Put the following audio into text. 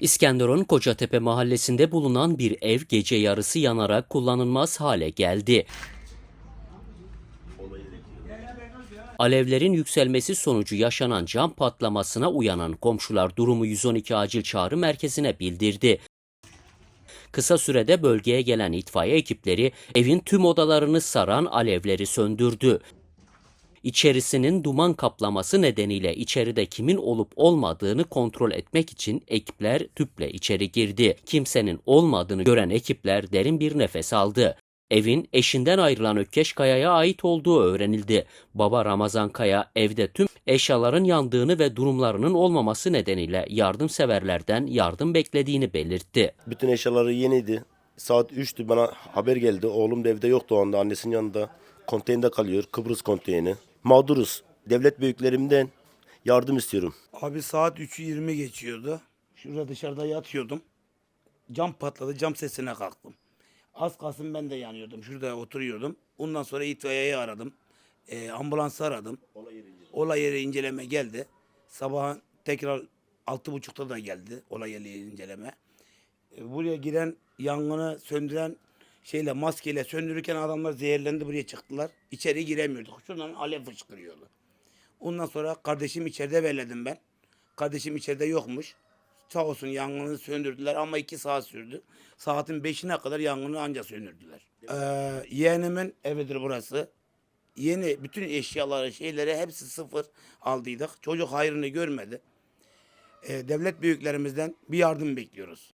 İskenderun Kocatepe mahallesinde bulunan bir ev gece yarısı yanarak kullanılmaz hale geldi. Alevlerin yükselmesi sonucu yaşanan cam patlamasına uyanan komşular durumu 112 acil çağrı merkezine bildirdi. Kısa sürede bölgeye gelen itfaiye ekipleri evin tüm odalarını saran alevleri söndürdü. İçerisinin duman kaplaması nedeniyle içeride kimin olup olmadığını kontrol etmek için ekipler tüple içeri girdi. Kimsenin olmadığını gören ekipler derin bir nefes aldı. Evin eşinden ayrılan Ökkeş Kaya'ya ait olduğu öğrenildi. Baba Ramazan Kaya evde tüm eşyaların yandığını ve durumlarının olmaması nedeniyle yardımseverlerden yardım beklediğini belirtti. Bütün eşyaları yeniydi. Saat 3'tü bana haber geldi. Oğlum da evde yoktu o anda. Annesinin yanında. Konteynerde kalıyor. Kıbrıs konteyni. Mağduruz. Devlet büyüklerimden yardım istiyorum. Abi saat 3'ü 20 geçiyordu. Şurada dışarıda yatıyordum. Cam patladı. Cam sesine kalktım. Az kalsın ben de yanıyordum. Şurada oturuyordum. Ondan sonra itfaiyeyi aradım. Ee, ambulansı aradım. Olay yeri inceleme geldi. Sabahın tekrar altı buçukta da geldi olay yeri inceleme. Ee, buraya giren yangını söndüren şeyle maskeyle söndürürken adamlar zehirlendi buraya çıktılar. İçeri giremiyorduk. Şuradan alev fışkırıyordu. Ondan sonra kardeşim içeride belledim ben. Kardeşim içeride yokmuş. Sağ olsun yangını söndürdüler ama iki saat sürdü. Saatin beşine kadar yangını anca söndürdüler. Ee, yeğenimin evidir burası. Yeni bütün eşyaları, şeyleri hepsi sıfır aldıydık. Çocuk hayrını görmedi. Ee, devlet büyüklerimizden bir yardım bekliyoruz.